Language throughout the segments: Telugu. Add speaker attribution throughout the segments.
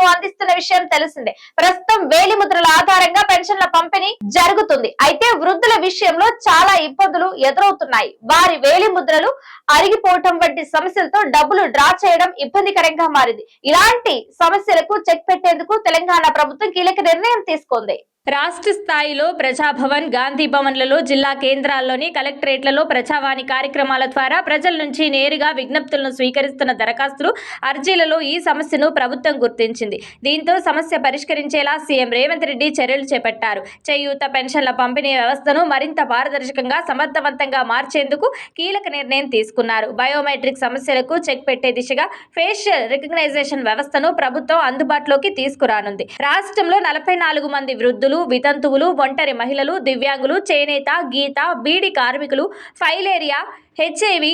Speaker 1: పెన్షన్లను అందిస్తున్న విషయం తెలిసిందే. ప్రస్తుతం వేలి ముద్రల ఆధారంగా పెన్షన్ల పంపిణీ జరుగుతుంది. అయితే వృద్ధుల విషయంలో చాలా ఇబ్బందులు ఎదురవుతున్నాయి. వారి వేలి ముద్రలు అరిగిపోవటం వంటి సమస్యలతో డబ్బులు డ్రా చేయడం ఇబ్బందికరంగా మారింది. ఇలాంటి సమస్యలకు చెక్ పెట్టేందుకు తెలంగాణ ప్రభుత్వం కీలక నిర్ణయం తీసుకుంది.
Speaker 2: రాష్ట్ర స్థాయిలో ప్రజాభవన్ గాంధీ భవన్లలో జిల్లా కేంద్రాల్లోని కలెక్టరేట్లలో ప్రజావాణి కార్యక్రమాల ద్వారా ప్రజల నుంచి నేరుగా విజ్ఞప్తులను స్వీకరిస్తున్న దరఖాస్తులు అర్జీలలో ఈ సమస్యను ప్రభుత్వం గుర్తించింది. దీంతో సమస్య పరిష్కరించేలా సీఎం రేవంత్ రెడ్డి చర్యలు చేపట్టారు. చేయూత పెన్షన్ల పంపిణీ వ్యవస్థను మరింత పారదర్శకంగా సమర్థవంతంగా మార్చేందుకు కీలక నిర్ణయం తీసుకున్నారు. బయోమెట్రిక్ సమస్యలకు చెక్ పెట్టే దిశగా ఫేషియల్ రికగ్నైజేషన్ వ్యవస్థను ప్రభుత్వం అందుబాటులోకి తీసుకురానుంది. రాష్ట్రంలో నలభై నాలుగు మంది వృద్ధులు వితంతువులు ఒంటరి మహిళలు దివ్యాంగులు చేనేత గీత బీడి కార్మికులు ఫైలేరియా హెచ్ఐవి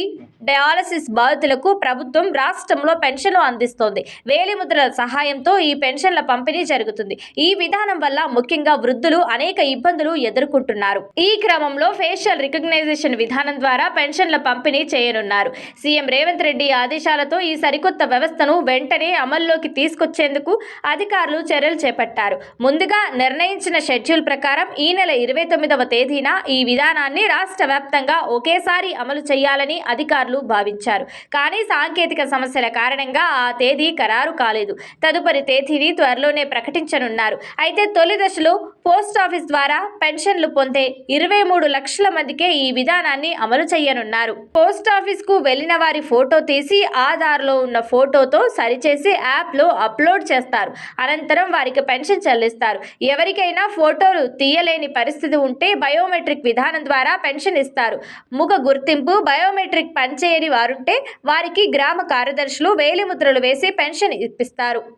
Speaker 2: డయాలసిస్ బాధితులకు ప్రభుత్వం రాష్ట్రంలో పెన్షన్లు అందిస్తోంది. వేలిముద్రల సహాయంతో ఈ పెన్షన్ల పంపిణీ జరుగుతుంది. ఈ విధానం వల్ల ముఖ్యంగా వృద్ధులు అనేక ఇబ్బందులు ఎదుర్కొంటున్నారు. ఈ క్రమంలో ఫేషియల్ రికగ్నైజేషన్ విధానం ద్వారా పెన్షన్ల పంపిణీ చేయనున్నారు. సీఎం రేవంత్ రెడ్డి ఆదేశాలతో ఈ సరికొత్త వ్యవస్థను వెంటనే అమల్లోకి తీసుకొచ్చేందుకు అధికారులు చర్యలు చేపట్టారు. ముందుగా నిర్ణయించిన షెడ్యూల్ ప్రకారం ఈ నెల ఇరవై తొమ్మిదవ తేదీన ఈ విధానాన్ని రాష్ట్ర వ్యాప్తంగా ఒకేసారి అమలు చేయాలని అధికారులు భావించారు. కానీ సాంకేతిక సమస్యల కారణంగా ఆ తేదీ ఖరారు కాలేదు. తదుపరి తేదీని త్వరలోనే ప్రకటించనున్నారు. అయితే తొలి దశలో పోస్ట్ ఆఫీస్ ద్వారా పెన్షన్లు పొందే ఇరవై మూడు లక్షల మందికే ఈ విధానాన్ని అమలు చేయనున్నారు. పోస్ట్ ఆఫీస్కు వెళ్ళిన వారి ఫోటో తీసి ఆధార్లో ఉన్న ఫోటోతో సరిచేసి యాప్లో అప్లోడ్ చేస్తారు. అనంతరం వారికి పెన్షన్ చెల్లిస్తారు. ఎవరికైనా ఫోటోలు తీయలేని పరిస్థితి ఉంటే బయోమెట్రిక్ విధానం ద్వారా పెన్షన్ ఇస్తారు. ముఖ గుర్తింపు బయోమెట్రిక్ పనిచేయని వారుంటే వారికి గ్రామ కార్యదర్శులు వేలిముద్రలు వేసి పెన్షన్ ఇప్పిస్తారు.